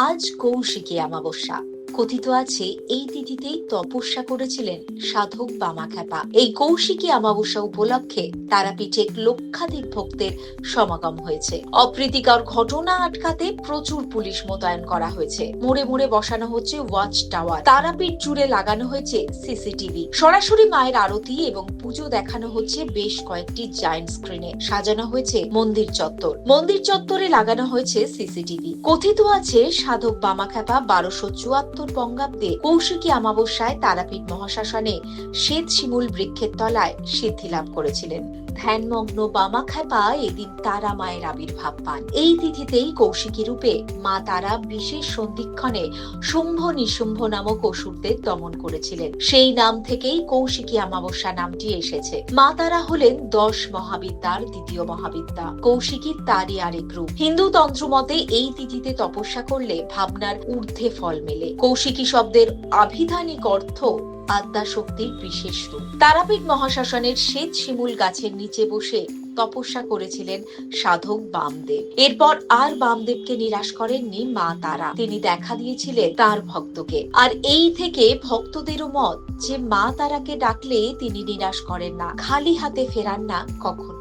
আজ কৌশিকী অমাবস্যা কথিত আছে, এই তিথিতেই তপস্যা করেছিলেন সাধক বামাখ্যাপা। এই কৌশিকী অমাবস্যা উপলক্ষে তারাপীঠে লক্ষাধিক ভক্তের সমাগম হয়েছে। অপ্রীতিকর ঘটনা আটকাতে প্রচুর পুলিশ মোতায়েন করা হয়েছে। মোড়ে মোড়ে বসানো হচ্ছে ওয়াচ টাওয়ার। তারাপীঠ জুড়ে লাগানো হয়েছে সিসিটিভি। সরাসরি মায়ের আরতি এবং পুজো দেখানো হচ্ছে বেশ কয়েকটি জায়ান্ট স্ক্রিনে সাজানো হয়েছে মন্দির চত্বর। মন্দির চত্বরে লাগানো হয়েছে সিসিটিভি। কথিত আছে সাধক বামাখ্যাপা বারোশো চুয়াত্তর বঙ্গাব্দে কৌশিকী অমাবস্যায় তারাপীঠ মহাশাসনে শ্বেত শিমুল বৃক্ষের তলায় সিদ্ধি লাভ করেছিলেন। ধ্যানমগ্ন বামাখ্যাপা এদিন তারা মায়ের আবির্ভাব পান। এই তিথিতেই কৌশিকী রূপে মা তারা বিশেষ সন্ধিক্ষণে শুম্ভ নিশুম্ভ নামক অসুরদের দমন করেছিলেন। সেই নাম থেকেই কৌশিকী অমাবস্যা নামটি এসেছে। মা তারা হলেন দশ মহাবিদ্যার দ্বিতীয় মহাবিদ্যা। কৌশিকী তারই আরেক রূপ। হিন্দু তন্ত্র মতে এই তিথিতে তপস্যা করলে ভাবনার ঊর্ধ্বে ফল মেলে। কৌশিকী শব্দের আভিধানিক অর্থ আদ্যা শক্তির বিশেষ রূপ। তারাপীঠ মহাশ্মশানের শ্বেত শিমুল গাছের নিচে বসে তপস্যা করেছিলেন সাধক বামদেব। এরপর আর বামদেবকে নিরাশ করেননি মা তারা। তিনি দেখা দিয়েছিলেন তার ভক্তকে। আর এই থেকে ভক্তদেরও মত যে মা তারাকে ডাকলে তিনি নিরাশ করেন না, খালি হাতে ফেরান না কখন।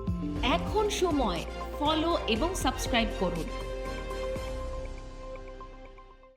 এখন সময়। ফলো এবং সাবস্ক্রাইব করুন।